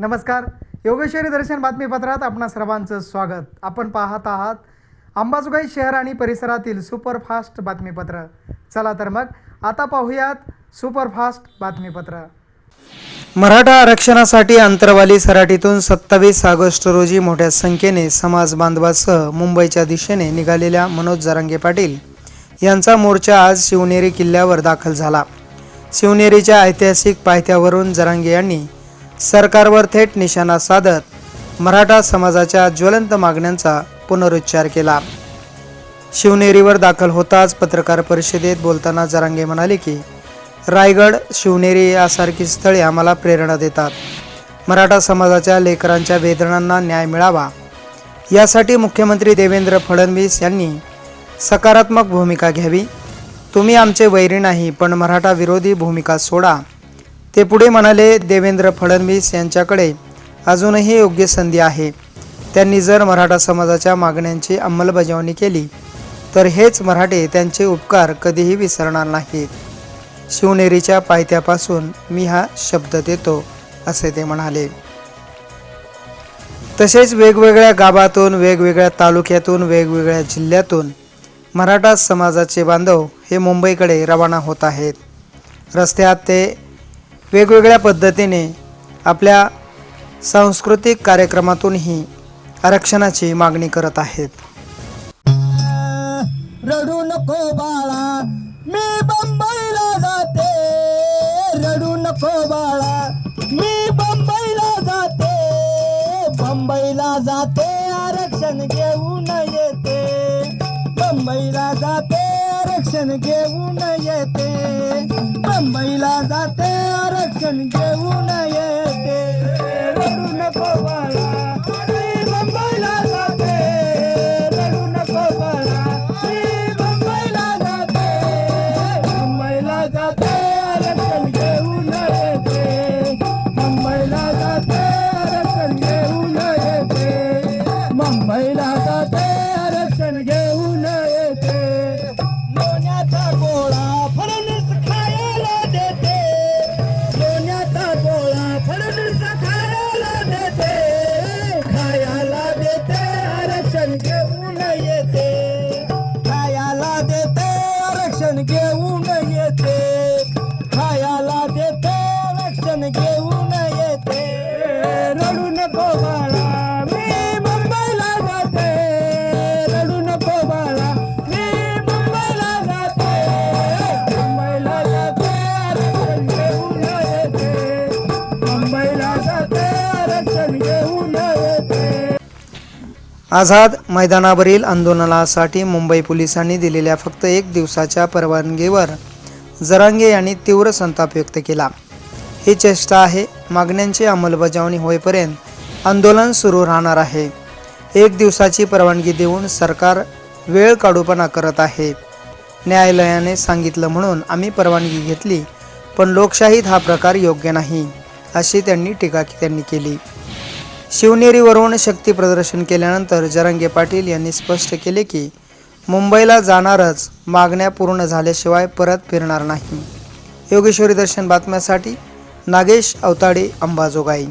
नमस्कार. योगेश्वरी दर्शन बातमीपत्रात आपणा सर्वांचं स्वागत. आपण पाहत आहात अंबाजोगाई शहर आणि परिसरातील सुपरफास्ट बातमीपत्र. चला तर मग आता पाहूयात सुपरफास्ट बातमीपत्र. मराठा आरक्षणासाठी अंतरवाली सराटीतून सत्तावीस ऑगस्ट रोजी मोठ्या संख्येने समाज बांधवासह मुंबईच्या दिशेने निघालेल्या मनोज जरांगे पाटील यांचा मोर्चा आज शिवनेरी किल्ल्यावर दाखल झाला. शिवनेरीच्या ऐतिहासिक पायथ्यावरून जरांगे यांनी सरकारवर थेट निशाणा साधत मराठा समाजाच्या ज्वलंत मागण्यांचा पुनरुच्चार केला. शिवनेरीवर दाखल होताच पत्रकार परिषदेत बोलताना जरांगे म्हणाले की रायगड शिवनेरी यासारखी स्थळे आम्हाला प्रेरणा देतात. मराठा समाजाच्या लेकरांच्या वेदनांना न्याय मिळावा. यासाठी मुख्यमंत्री देवेंद्र फडणवीस यांनी सकारात्मक भूमिका घ्यावी. तुम्ही आमचे वैरी नाही पण मराठा विरोधी भूमिका सोडा. ते पुढे म्हणाले देवेंद्र फडणवीस यांच्याकडे अजूनही योग्य संधी आहे. त्यांनी जर मराठा समाजाच्या मागण्यांची अंमलबजावणी केली तर हेच मराठे त्यांचे उपकार कधीही विसरणार नाहीत. शिवनेरीच्या पायथ्यापासून मी हा शब्द देतो असे ते म्हणाले. तसेच वेगवेगळ्या गावातून वेगवेगळ्या तालुक्यातून वेगवेगळ्या जिल्ह्यातून मराठा समाजाचे बांधव हे मुंबईकडे रवाना होत आहेत. रस्त्यात ते वेगवेगळ्या पद्धतीने आपल्या सांस्कृतिक कार्यक्रमातूनही आरक्षणाची मागणी करत आहेत. रडू नको बाळा मी बंबईला जाते. रडू नको बाळा मी बंबईला जाते. बंबईला जाते आरक्षण घेऊन येते. बंबईला जाते आरक्षण घेऊन येते. बंबईला जाते आरक्षण घेऊन येते. रडू नको बाळा. मी जाते. रडू नको बाळा. मी जाते. मुंबईला जाते आरक्षण घेऊन येते. मुंबईला जाते आरक्षण घेऊन येते. मुंबईला जाते आरक्षण आरक्षण घेऊन आझाद मैदानावरील आंदोलनासाठी मुंबई पोलिसांनी दिलेल्या फक्त एक दिवसाच्या परवानगीवर जरांगे यांनी तीव्र संताप व्यक्त केला. ही चेष्टा आहे. मागण्यांची अंमलबजावणी होईपर्यंत आंदोलन सुरू राहणार आहे. एक दिवसाची परवानगी देऊन सरकार वेळ काढूपणा करत आहे. न्यायालयाने सांगितलं म्हणून आम्ही परवानगी घेतली पण लोकशाहीत हा प्रकार योग्य नाही अशी त्यांनी टीका त्यांनी केली. शिवनेरीवरून शक्ती प्रदर्शन केल्यानंतर जरंगे पाटील यांनी स्पष्ट केले की मुंबईला जाणारच मागण्या पूर्ण झाल्याशिवाय परत फिरणार नाही. योगेश्वरी दर्शन बातम्यासाठी नागेश अवताडे अंबाजोगाई.